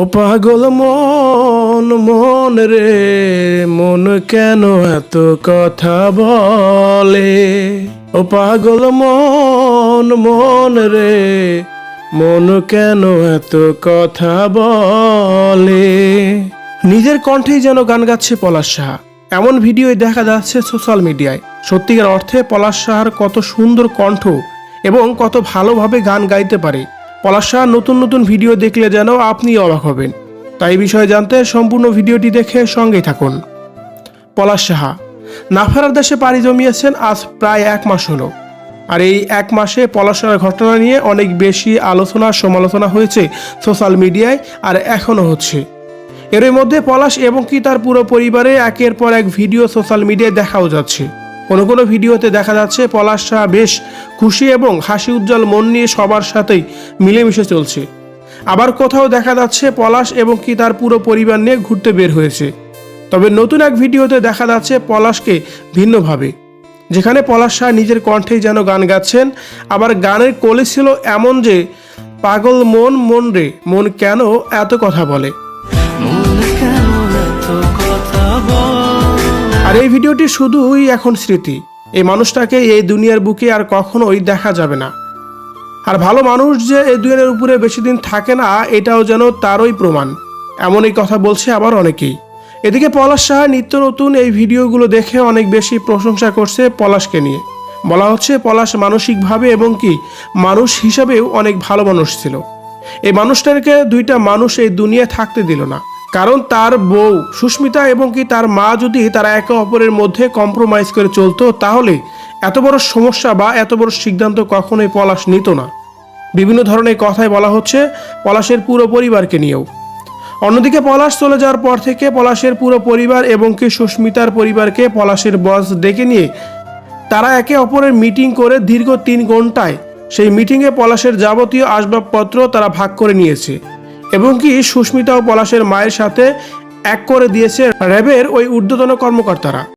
ও পাগল মন মন রে, মন কেন এত কথা বলে? ও পাগল মন মন রে, মন কেন এত কথা বলে? নিজের কণ্ঠেই যেন গান গাচ্ছে পলাশ সাহা। এমন ভিডিও দেখা যাচ্ছে সোশ্যাল মিডিয়ায়। সত্যিকার অর্থে পলাশ সাহার কত সুন্দর কণ্ঠ এবং কত ভালোভাবে গান গাইতে পারে। পলাশ, নতুন নতুন ভিডিও দেখলে যেন আপনি অবাক হবেন। তাই বিষয়ে জানতে সম্পূর্ণ ভিডিওটি দেখে সঙ্গেই থাকুন। পলাশ সাহা, নাফারার দেশে পাড়ি জমিয়েছেন আজ প্রায় এক মাস হলো। আর এই এক মাসে পলাশ সাহার ঘটনা নিয়ে অনেক বেশি আলোচনা, সমালোচনা হয়েছে সোশ্যাল মিডিয়ায় আর এখনও হচ্ছে। এর মধ্যে পলাশ এবং কি তার পুরো পরিবারে একের পর এক ভিডিও সোশ্যাল মিডিয়ায় দেখাও যাচ্ছে। কোনো কোনো ভিডিওতে দেখা যাচ্ছে পলাশ শাহ বেশ খুশি এবং হাসি উজ্জ্বল মন নিয়ে সবার সাথেই মিলেমিশে চলছে। আবার কোথাও দেখা যাচ্ছে পলাশ এবং কি তার পুরো পরিবার নিয়ে ঘুরতে বের হয়েছে। তবে নতুন এক ভিডিওতে দেখা যাচ্ছে পলাশকে ভিন্নভাবে। যেখানে পলাশ শাহ নিজের কণ্ঠেই যেন গান গাচ্ছেন, আবার গানের কোলে ছিল এমন যে, পাগল মন মন রে, মন কেন এত কথা বলে? আর এই ভিডিওটি শুধুই এখন স্মৃতি। এই মানুষটাকে এই দুনিয়ার বুকে আর কখনোই দেখা যাবে না। আর ভালো মানুষ যে এই দুনিয়ার উপরে বেশি দিন থাকে না, এটাও যেন তারই প্রমাণ। এমনই কথা বলছে আবার অনেকেই। এদিকে পলাশ সাহা নিত্য নতুন এই ভিডিওগুলো দেখে অনেক বেশি প্রশংসা করছে পলাশকে নিয়ে। বলা হচ্ছে পলাশ মানসিকভাবে এবং কি, মানুষ হিসাবেও অনেক ভালো মানুষ ছিল। এই মানুষটাকে দুইটা মানুষ এই দুনিয়ায় থাকতে দিল না। কারণ তার বউ সুস্মিতা এবং কি তার মা যদি তারা একে অপরের মধ্যে কম্প্রোমাইজ করে চলতো, তাহলে এত বড় সমস্যা বা এত বড় সিদ্ধান্ত কখনোই পলাশ নিত না। বিভিন্ন ধরনের কথাই বলা হচ্ছে পলাশের পুরো পরিবারকে নিয়েও। অন্যদিকে পলাশ চলে যাওয়ার পর থেকে পলাশের পুরো পরিবার এবং কি সুস্মিতার পরিবারকে পলাশের বস ডেকে নিয়ে তারা একে অপরের মিটিং করে দীর্ঘ তিন ঘন্টায় সেই মিটিংয়ে পলাশের যাবতীয় আসবাবপত্র তারা ভাগ করে নিয়েছে। এবং কি সুস্মিতা ও পলাশের মায়ের সাথে এক করে দিয়েছে র্যাবের ওই ঊর্ধ্বতন কর্মকর্তারা।